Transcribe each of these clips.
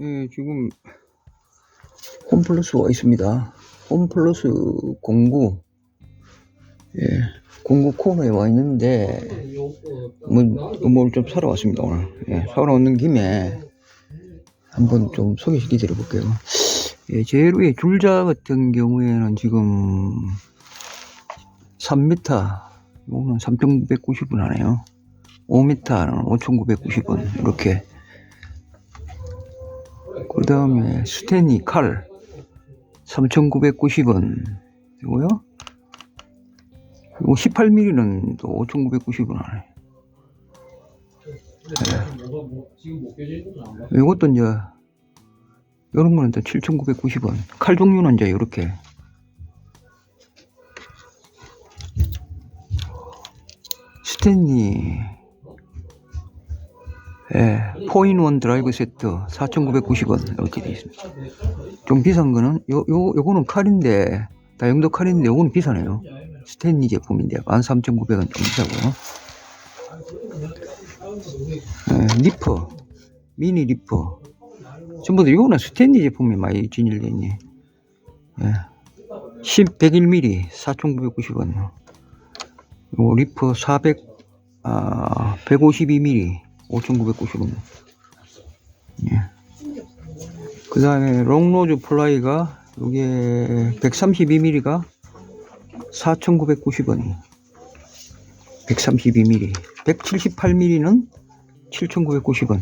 네, 지금 홈플러스가 있습니다. 홈플러스 공구, 예, 공구 코너에 와 있는데, 뭐, 뭘좀 사러 왔습니다, 오늘. 예, 사러 오는 김에 한번 좀 소개시켜 드려 볼게요. 예, 제일 위에 줄자 같은 경우에는 지금 3m, 이거는 3,990원 하네요. 5m는 5,990원, 이렇게. 그 다음에 스테니 칼 3,990원 이고요. 그리고 18mm는 또 5,990원 하네. 이것도 이제 이런 거는 또 7,990원. 칼 종류는 이제 이렇게 스탠리 예, 포인원 드라이브 세트 4,990원 이렇게 되어 있습니다. 좀 비싼 거는 요, 요, 요거는 칼인데 다용도 칼인데 요거는 비싸네요. 스탠리 제품인데 13,900원 좀 비싸고요. 예, 리퍼 미니 리퍼 전부 다 이거는 스탠리 제품이 많이 진열되어 있네. 예. 10, 101mm 4,990원. 요 리퍼 400, 아, 152mm 5,990원. 예. 그 다음에 롱로즈 플라이가 이게 132mm가 4,990원이. 132mm 178mm는 7,990원.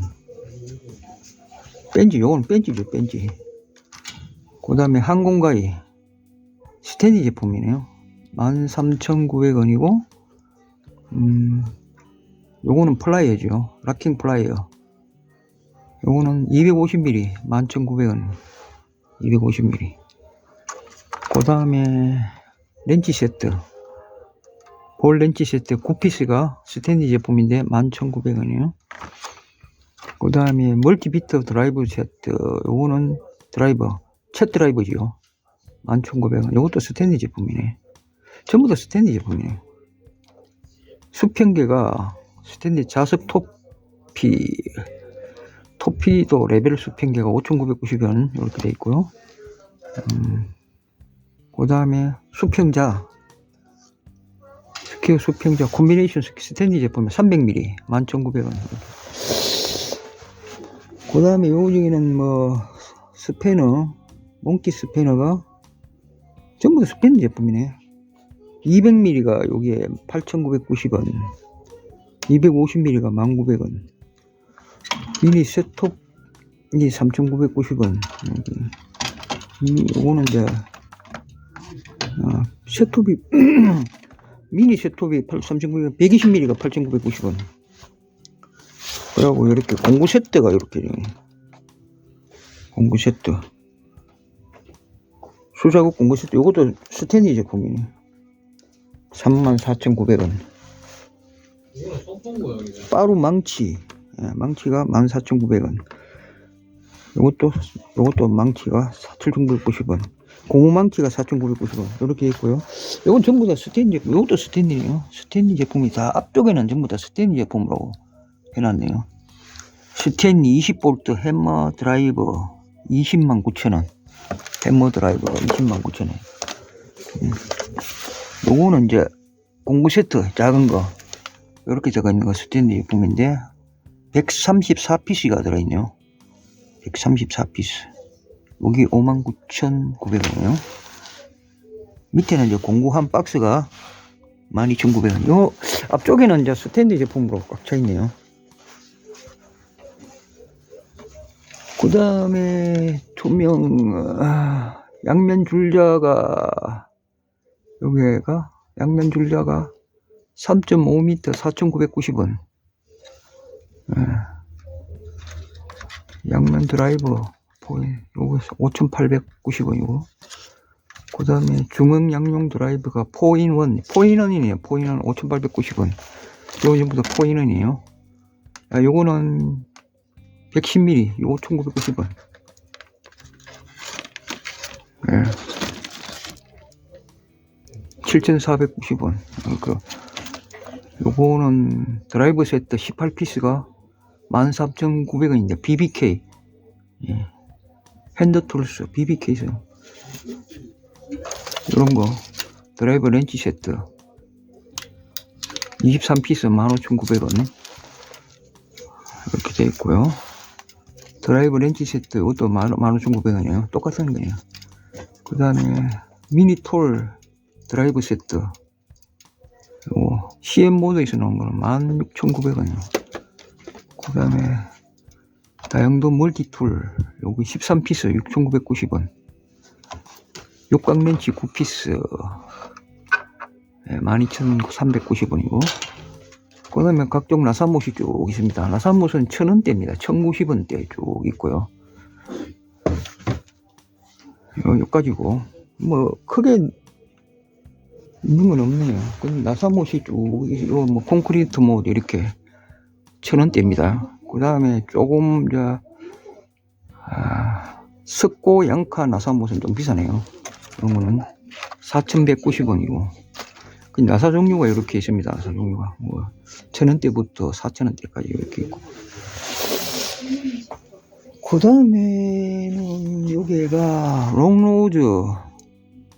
벤지 요건 벤지죠 벤지. 그 다음에 항공가이 스탠리 제품이네요. 13,900원이고 음 요거는 플라이어죠. 락킹 플라이어. 요거는 250mm 11,900원. 250mm. 그 다음에 렌치 세트. 볼 렌치 세트 9피스가 스탠리 제품인데 11,900원이에요. 그 다음에 멀티 비트 드라이브 세트. 요거는 드라이버. 챗 드라이버지요. 11,900원. 요것도 스탠리 제품이네. 전부 다 스탠리 제품이에요. 수평계가 스탠리 자석 토피 토피도 레벨 수평계가 5,990원 이렇게 돼 있고요. 음, 그 다음에 수평자 스퀘어 수평자 콤비네이션 스탠리 제품에 300mm 11,900원. 그 다음에 요 중에는 뭐 스패너 몽키 스패너가 전부 다 스패너 제품이네. 200mm가 여기에 8,990원. 250mm가 1,900원. 미니 셋톱이 3,990원. 여기. 이, 요거는 이제, 아, 셋톱이, 미니 셋톱이 3,900원, 120mm가 8,990원. 그리고 이렇게 공구 세트가 이렇게, 공구 세트. 수작업 공구 세트, 요것도 스탠리 제품이네. 34,900원. 빠루 망치. 예, 망치가 14,900원. 요것도, 요것도 망치가 7,990원. 고무 망치가 4,990원. 이렇게 있고요. 요건 전부 다 제품. 요것도 스탠리네요. 스탠리 제품이 다 앞쪽에는 전부 다 스탠리 제품으로 해 놨네요. 스탠리 20V 해머 드라이버 20만 9천원. 해머 드라이버 20만 9천원. 음. 요거는 이제 공구 세트 작은 거. 이렇게 적어 있는 거 스탠드 제품인데 134피스가 들어있네요. 134피스. 여기 59,900원이에요. 밑에는 이제 공구 한 박스가 12,900원. 요 앞쪽에는 이제 스탠드 제품으로 꽉 차 있네요. 그 다음에 투명 아, 양면 줄자가 여기가 양면 줄자가 3.5m 4,990원. 예. 양면 드라이버 요거 5,890원이고 그 다음에 중앙 양용 드라이브가 4인1 4인1이네요 4인1 5,890원 요거 전부 다 4인1이에요 아, 요거는 110mm 5,990원 예. 7,490원 그 요거는 드라이버 세트 18피스가 13,900원인데 BBK 예. 핸드 툴스, BB 케이스. 이런 거. 드라이버 렌치 세트. 23피스 15,900원. 이렇게 되어 있고요. 드라이버 렌치 세트, 이것도 15,900원이에요. 똑같은 거예요. 그 다음에 미니 톨 드라이브 세트. 요 CM 모드에서 나온 거는 16,900원이에요. 그 다음에 다용도 멀티툴 여기 13피스 6,990원. 육각렌치 9피스 예, 12,390원이고. 그 다음에 각종 나사못이 쭉 있습니다. 나사못은 1,000원대입니다. 1,090원대 쭉 있고요. 요, 요까지고. 뭐 크게 있는 건 없네요. 근데 나사못이 쭉요뭐 콘크리트 모드 이렇게 1,000원대입니다. 그 다음에 조금 저 아, 습고 양카 나사못은 좀 비싸네요. 그런 거는 4,190원이고. 그 나사 종류가 이렇게 있습니다. 나사 종류가. 뭐 천 원대부터 4천 원대까지 이렇게 있고. 그 다음에는 여기가 롱로즈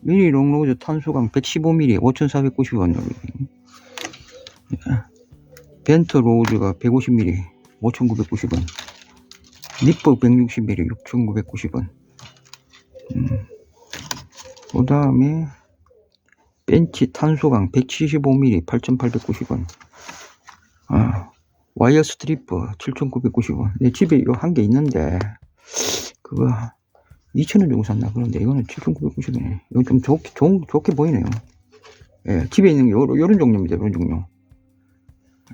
미니 롱로즈 탄수강 115mm 5,490원 여기 벤트 로즈가 150mm 5,990원. 니퍼 160mm 6,990원. 음. 그 다음에 벤치 탄소강 175mm 8,890원. 아, 와이어 스트리퍼 7,990원. 내 집에 이거 한개 있는데 그거 2,000원 주고 샀나 그런데 이거는 7,990원이네. 이거 좀 좋게 좋, 좋게 보이네요. 예, 집에 있는 게 요런, 요런 종류입니다. 요런 종류.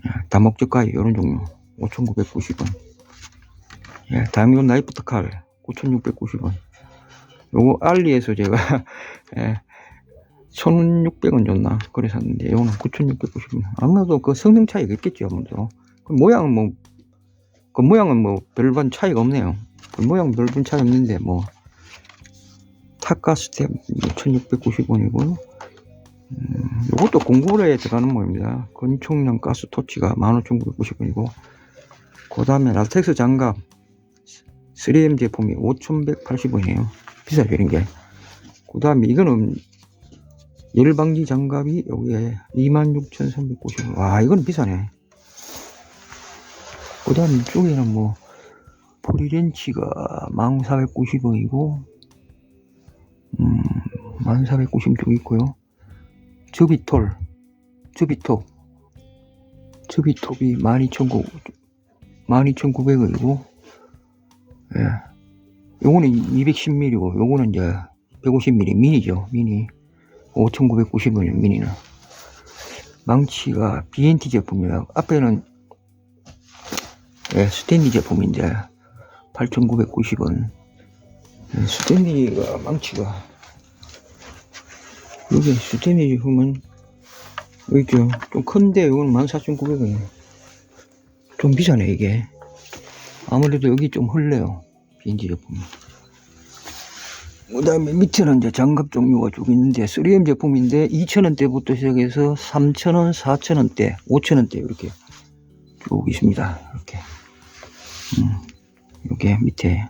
예, 다목적가위 요런 종류. 5,990원. 예, 다용도 나이프트 칼 9,690원. 요거 알리에서 제가 예, 1,600원 줬나 그래 샀는데 요거는 9,690원. 아무래도 그 성능 차이가 있겠죠 아무래도. 그 모양은 뭐 그 모양은 뭐 별반 차이가 없네요. 그 모양 별반 차이 없는데 뭐 타카 스텝 1,690원이고 음, 공구로에 들어가는 모입니다. 건총량 가스 토치가 15,990원이고 그 다음에 라텍스 장갑 3M 제품이 5,180원이에요. 비싸죠, 이런 게. 그 다음에 이거는 열방지 장갑이 여기에 26,390원. 와, 이건 비싸네. 그 다음에 이쪽에는 뭐, 포리렌치가 1490원이고, 음, 1490원 쪽 있고요. 저비톨, 저비톱, 저비톱이 12,900원. 12,900원이고, 예. 요거는 210mm고, 요거는 이제 150mm 미니죠, 미니. 5,990원이에요, 미니는. 망치가 BNT 제품이에요. 앞에는, 예, 스탠리 제품인데, 8,990원. 예, 스탠리가, 망치가, 여기 스탠리 제품은, 여기 있죠. 좀 큰데, 이거는 14,900원이에요. 좀 비싸네 이게 아무래도 여기 좀 흘려요 비엔지 제품이 그 다음에 밑에는 이제 장갑 종류가 쭉 있는데 3M 제품인데 2,000원대부터 시작해서 3,000원, 4,000원대, 5,000원대 이렇게 쭉 있습니다 이렇게 음, 이렇게 밑에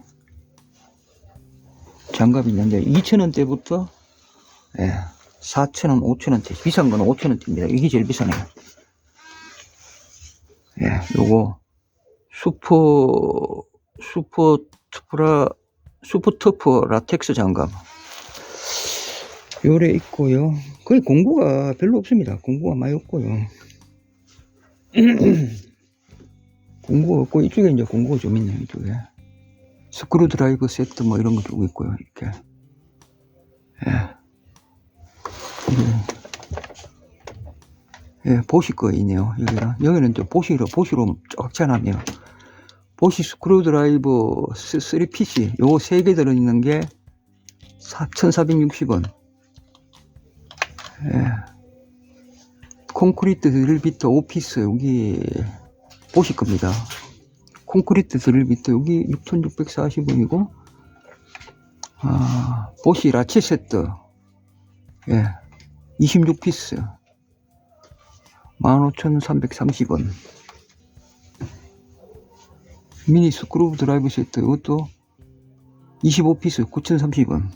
장갑이 있는데 2,000원대부터 예, 4,000원, 5,000원대 비싼 거는 5,000원대입니다 이게 제일 비싸네요 예, 요거 슈퍼 슈퍼 트프라 슈퍼 터프 라텍스 장갑 요래 있고요. 거의 공구가 별로 없습니다. 공구가 많이 없고요. 공구가 없고 이쪽에 이제 공구가 좀 있네요. 이쪽에 스크루 드라이버 세트 뭐 이런 것도 있고요. 이렇게 예. 예. 예, 보시 거 있네요. 여기랑. 여기는 또 보시로, 보시로 쫙 쳐놨네요. 보시 스크루 드라이버 3PC, 요거 세개 들어있는 게 4,460원. 예. 콘크리트 드릴비터 오피스, 여기 보시 겁니다. 콘크리트 드릴비터, 여기 6,640원이고, 아, 보시 라치 세트, 예. 26피스. 15,330원. 미니 스크루 드라이브 세트, 이것도 25피스 9,030원.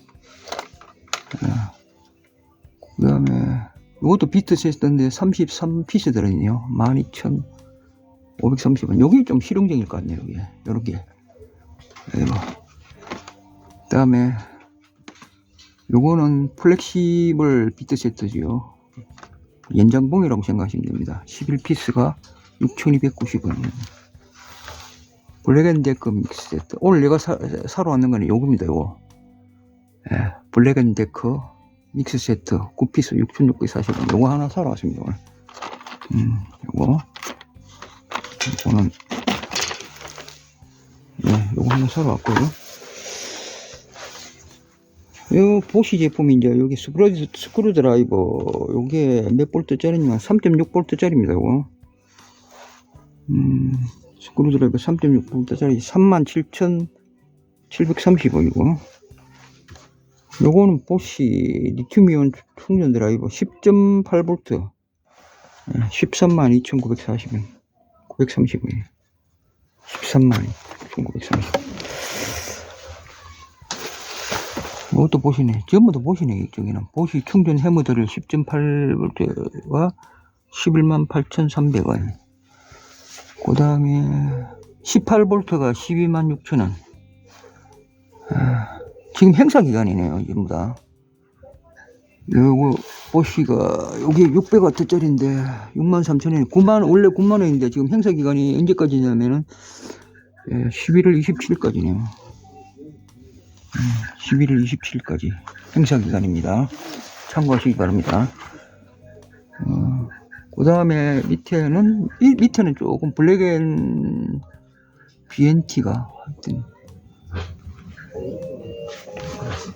그 다음에, 이것도 비트 세트인데 33피스 들어있네요. 12,530원. 요게 좀 실용적일 것 같네요, 요게. 요렇게. 그리고, 그 다음에, 요거는 플렉시블 비트 세트죠. 연장봉이라고 생각하시면 됩니다. 11피스가 6,290원. 블랙앤데크 믹스 세트. 오늘 내가 사, 사러 왔는 거는 요겁니다, 요거. 예, 블랙앤데크 믹스 세트 9피스 6,640원. 요거 하나 사러 왔습니다, 오늘. 음, 요거. 요거는, 네, 요거 하나 사러 왔고요. 요 보시 제품이 이제 여기 스크루, 스크루 드라이버 요게 몇 볼트 짜리냐면 3.6 볼트 짜리입니다 요거. 음 스크루 드라이버 3.6 볼트 짜리 37,730원이고 요거는 보시 리튬이온 충전 드라이버 10.8 볼트. 132,940원 930원 132,930원 이것도 보시네. 전부 다 보시네. 이쪽에는. 보시 충전 해머드를 10.8V와 11만 8,300원. 그 다음에 18V가 12만 6천원. 아, 지금 행사 기간이네요. 전부 다. 요거 보시가 여기 600W짜리인데 6만 3천원. 9만 원래 9만 원인데 지금 행사 기간이 언제까지냐면은 예, 11월 27일까지네요. 11월 27일까지 행사 기간입니다. 참고하시기 바랍니다. 어, 그 다음에 밑에는, 이 밑에는 조금 블랙앤 BNT가 하여튼,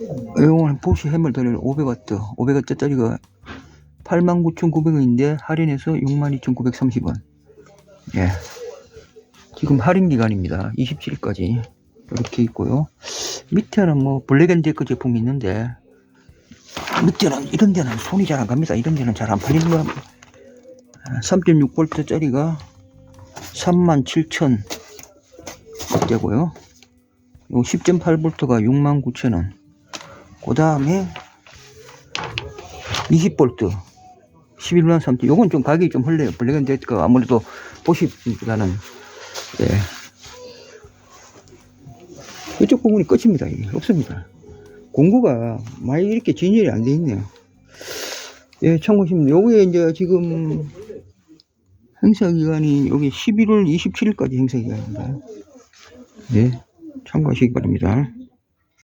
이거는 보시 해물 돌릴 500W, 500W짜리가 89,900원인데 할인해서 62,930원. 예. 지금 할인 기간입니다. 27일까지. 이렇게 있고요. 밑에는 뭐 블랙앤데크 제품이 있는데 밑에는 이런 데는 손이 잘 안 갑니다. 이런 데는 잘 안 팔리는 거 3.6V 짜리가 37,000원대고요. 요 10.8V가 69,000원. 그 다음에 20V 11만 3천. 요건 좀 가격이 좀 흘려요. 블랙앤데크가 아무래도 보시보다는 예. 이쪽 부분이 끝입니다. 이게 없습니다. 공구가 많이 이렇게 진열이 안 돼 있네요. 예, 참고하시면 요게 이제 지금 행사 기간이 여기 11월 27일까지 행사 기간입니다. 예, 참고하시기 바랍니다.